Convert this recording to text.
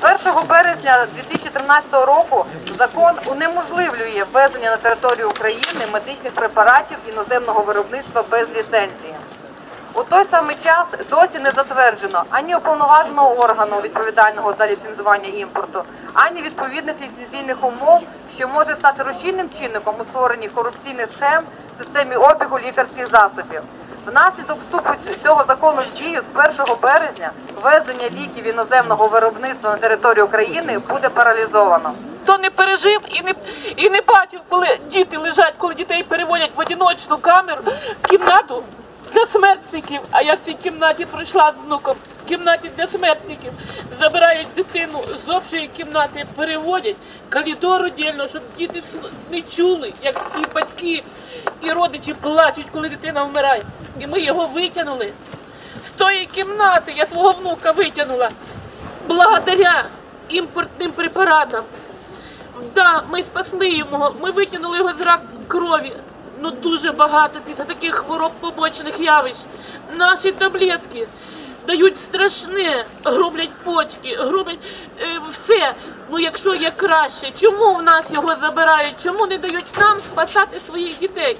З 1 березня 2013 року закон унеможливлює ввезення на територію України медичних препаратів іноземного виробництва без ліцензії. У той самий час досі не затверджено ані уповноваженого органу відповідального за ліцензування імпорту, ані відповідних ліцензійних умов, що може стати рушійним чинником у створенні корупційних схем в системі обігу лікарських засобів. Внаслідок вступу цього закону в дію з 1 березня ввезення ліків іноземного виробництва на територію України буде паралізовано. Хто не пережив і не і не бачив, коли діти лежать, коли дітей переводять в одиночну камеру, кімнату для смертників. А я в цій кімнаті пройшла з внуком. В кімнаті для смертників забирають дитину з общої кімнати, переводять коридор віддільно, щоб діти не чули, як ті батьки і родичі плачуть, коли дитина вмирає. І ми його витягнули з тої кімнати. Я свого внука витягнула благодаря імпортним препаратам. Да, ми спасли його, ми витягнули його з рак крові. Ну дуже багато після таких хвороб побочних явищ. Наші таблетки дають страшне, гроблять почки, гроблять е, все. Ну якщо є краще, чому в нас його забирають? Чому не дають нам спасати своїх дітей?